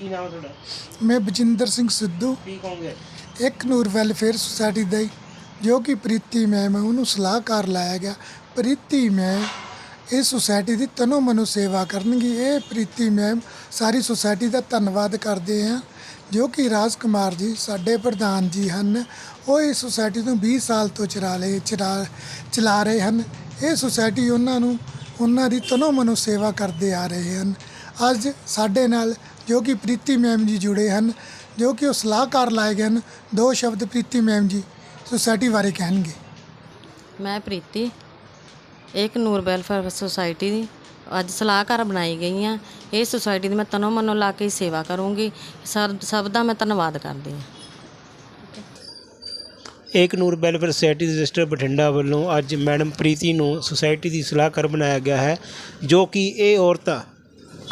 ਕੀ ਨਾਮ ਹੈ ਤੁਹਾਡਾ? ਮੈਂ ਬਜਿੰਦਰ ਸਿੰਘ ਸਿੱਧੂ। ਕੀ ਕਹੋਗੇ? ਇੱਕ ਨੂਰ ਵੈਲਫੇਅਰ ਸੁਸਾਇਟੀ ਦਾ ਹੀ। ਜੋ ਕਿ ਪ੍ਰੀਤੀ ਮੈਮ ਹੈ ਉਹਨੂੰ ਸਲਾਹਕਾਰ ਲਾਇਆ ਗਿਆ। ਪ੍ਰੀਤੀ ਮੈਮ ਇਹ ਸੁਸਾਇਟੀ ਦੀ ਤਨੋ ਮਨੋ ਸੇਵਾ ਕਰਨਗੀ। ਇਹ ਪ੍ਰੀਤੀ ਮੈਮ ਸਾਰੀ ਸੁਸਾਇਟੀ ਦਾ ਧੰਨਵਾਦ ਕਰਦੇ ਹਾਂ ਜੋ ਕਿ ਰਾਜ ਕੁਮਾਰ ਜੀ ਸਾਡੇ ਪ੍ਰਧਾਨ ਜੀ ਹਨ। ਉਹ ਇਸ ਸੁਸਾਇਟੀ ਨੂੰ 20 ਸਾਲ ਤੋਂ ਚਲਾ ਰਹੇ ਚਲਾ ਚਲਾ ਰਹੇ ਹਨ। ਇਹ ਸੁਸਾਇਟੀ ਉਹਨਾਂ ਨੂੰ ਉਹਨਾਂ ਦੀ ਤਨੋ ਮਨੋ ਸੇਵਾ ਕਰਦੇ ਆ ਰਹੇ ਹਨ। ਅੱਜ ਸਾਡੇ ਨਾਲ ਜੋ ਕਿ ਪ੍ਰੀਤੀ ਮੈਮ ਜੀ ਜੁੜੇ ਹਨ ਜੋ ਕਿ ਉਹ ਸਲਾਹਕਾਰ ਲਾਏ ਗਏ ਹਨ। ਦੋ ਸ਼ਬਦ ਪ੍ਰੀਤੀ ਮੈਮ ਜੀ ਸੁਸਾਇਟੀ ਬਾਰੇ ਕਹਿਣਗੇ। ਮੈਂ ਪ੍ਰੀਤੀ ਇੱਕ ਨੂਰ ਵੈਲਫੇਅਰ ਸੁਸਾਇਟੀ ਦੀ ਅੱਜ ਸਲਾਹਕਾਰ ਬਣਾਈ ਗਈ ਆ ਇਹ ਸੁਸਾਇਟੀ ਦੀ ਮੈਂ ਤਨੋਂ ਮਨੋਂ ਲਾ ਕੇ ਹੀ ਸੇਵਾ ਕਰੂੰਗੀ। ਸਰ ਸਭ ਦਾ ਮੈਂ ਧੰਨਵਾਦ ਕਰਦੀ ਹਾਂ। Ek Noor welfare society register Bathinda ਵੱਲੋਂ ਅੱਜ ਮੈਡਮ ਪ੍ਰੀਤੀ ਨੂੰ ਸੁਸਾਇਟੀ ਦੀ ਸਲਾਹਕਾਰ ਬਣਾਇਆ ਗਿਆ ਹੈ ਜੋ ਕਿ ਇਹ ਔਰਤਾਂ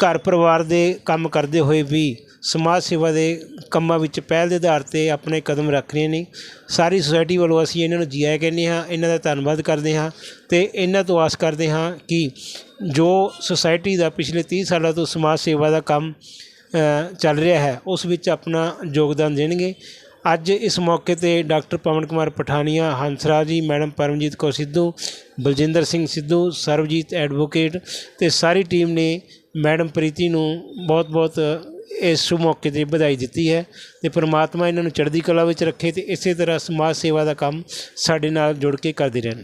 ਘਰ ਪਰਿਵਾਰ ਦੇ ਕੰਮ ਕਰਦੇ ਹੋਏ ਵੀ ਸਮਾਜ ਸੇਵਾ ਦੇ ਕੰਮਾਂ ਵਿੱਚ ਪਹਿਲ ਦੇ ਆਧਾਰ ਤੇ ਆਪਣੇ ਕਦਮ ਰੱਖ ਰਹੇ ਨੇ। ਸਾਰੀ ਸੁਸਾਇਟੀ ਵੱਲੋਂ ਅਸੀਂ ਇਹਨਾਂ ਨੂੰ ਜੀ ਆਇਆਂ ਕਹਿੰਦੇ ਹਾਂ, ਇਹਨਾਂ ਦਾ ਧੰਨਵਾਦ ਕਰਦੇ ਹਾਂ ਅਤੇ ਇਹਨਾਂ ਤੋਂ ਆਸ ਕਰਦੇ ਹਾਂ ਕਿ ਜੋ ਸੁਸਾਇਟੀ ਦਾ ਪਿਛਲੇ ਤੀਹ ਸਾਲਾਂ ਤੋਂ ਸਮਾਜ ਸੇਵਾ ਦਾ ਕੰਮ ਚੱਲ ਰਿਹਾ ਹੈ, ਉਸ ਵਿੱਚ ਆਪਣਾ ਯੋਗਦਾਨ ਦੇਣਗੇ। ਅੱਜ ਇਸ ਮੌਕੇ ਤੇ doctor Pawan Kumar Pathania, Hansraj ji, madam Paramjit Kaur Sidhu, Baljinder Singh Sidhu, Sarabjit advocate ਤੇ ਸਾਰੀ ਟੀਮ ਨੇ ਮੈਡਮ ਪ੍ਰੀਤੀ ਨੂੰ ਬਹੁਤ-ਬਹੁਤ ਇਸ ਸ਼ੁਭ ਮੌਕੇ ਤੇ ਵਧਾਈ ਦਿੱਤੀ ਹੈ ਅਤੇ ਪਰਮਾਤਮਾ ਇਹਨਾਂ ਨੂੰ ਚੜ੍ਹਦੀ ਕਲਾ ਵਿੱਚ ਰੱਖੇ ਅਤੇ ਇਸੇ ਤਰ੍ਹਾਂ ਸਮਾਜ ਸੇਵਾ ਦਾ ਕੰਮ ਸਾਡੇ ਨਾਲ ਜੁੜ ਕੇ ਕਰਦੇ ਰਹਿਣ।